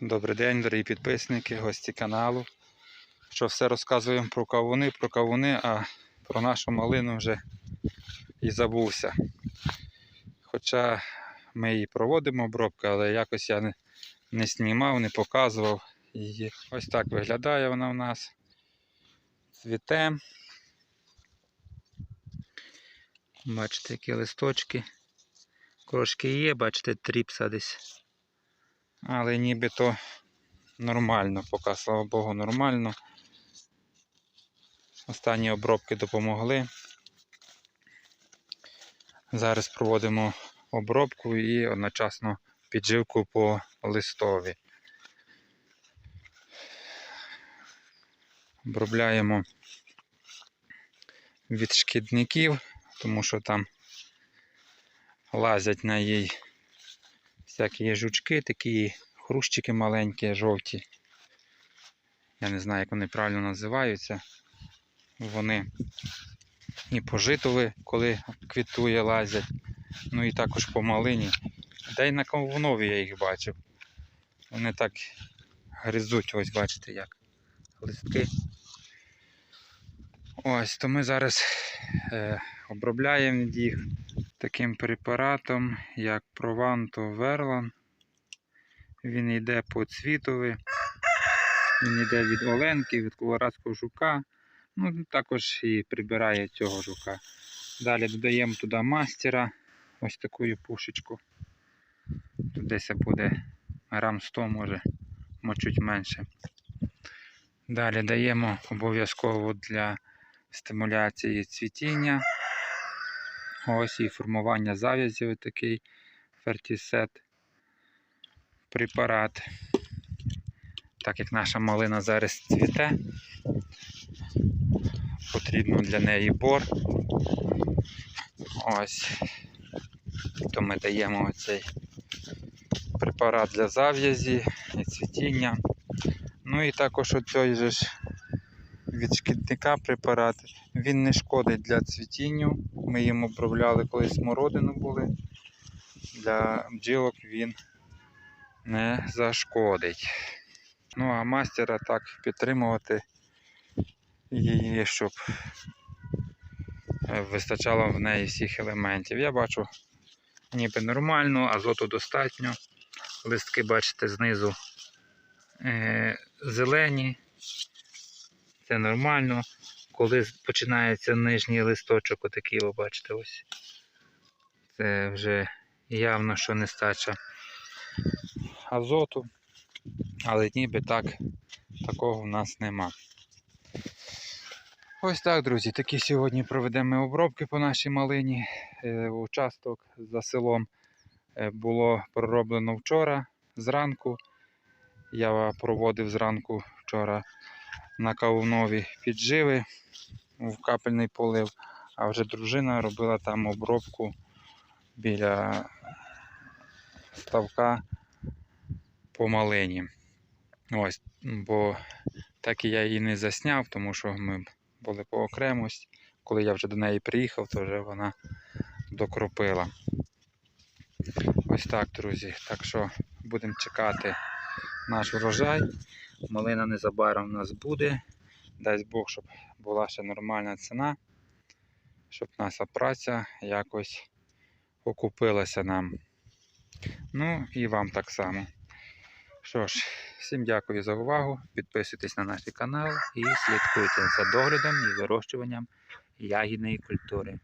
Добрий день, дорогі підписники, гості каналу. Що все розказуємо про кавуни, про кавуни, а про нашу малину вже і забувся. Хоча ми її проводимо обробку, але якось я не, не знімав, не показував її. Ось так виглядає вона у нас. Цвіте. Бачите, які листочки. Крошки є, бачите, тріпса десь. Але нібито нормально, поки, слава Богу, нормально. Останні обробки допомогли. Зараз проводимо обробку і одночасно підживку по листові. Обробляємо від шкідників, тому що там лазять на їй всякі є жучки, такі хрущики маленькі, жовті. Я не знаю, як вони правильно називаються. Вони і по житові, коли квітує, лазять. Ну і також по малині. Та й на кавунові я їх бачив. Вони так гризуть, ось бачите як. Листки. Ось, то ми зараз е, обробляємо їх таким препаратом, як Прованто Верлан. Він йде по цвітові, він йде від Оленки, від колорадського жука. Ну, також і прибирає цього жука. Далі додаємо туди мастера, ось таку пушечку. Тут десь буде грам 100, може, може чуть менше. Далі даємо обов'язково для стимуляції цвітіння. Ось і формування зав'язів такий фертісет препарат. Так як наша малина зараз цвіте, потрібно для неї бор. Ось. То ми даємо оцей препарат для зав'язі і цвітіння. Ну і також оцей ж від шкідника препарат. Він не шкодить для цвітінню. Ми їм обробляли колись смородину були. Для бджілок він не зашкодить. Ну а мастера так підтримувати її, щоб вистачало в неї всіх елементів. Я бачу ніби нормально, азоту достатньо. Листки, бачите, знизу е, зелені. Це нормально. Коли починається нижній листочок, отакий, ви бачите, ось. Це вже явно, що нестача азоту, але ніби так, такого в нас нема. Ось так, друзі, такі сьогодні проведемо обробки по нашій малині. Е, Участок за селом е, було пророблено вчора зранку. Я проводив зранку вчора на кавунові підживи в капельний полив, а вже дружина робила там обробку біля ставка по малині. Ось, бо так і я її не засняв, тому що ми були по окремості. Коли я вже до неї приїхав, то вже вона докропила. Ось так, друзі. Так що будемо чекати наш врожай. Малина незабаром у нас буде. Дасть Бог, щоб була ще нормальна ціна, щоб наша праця якось окупилася нам. Ну і вам так само. Що ж, всім дякую за увагу. Підписуйтесь на наш канал і слідкуйте за доглядом і вирощуванням ягідної культури.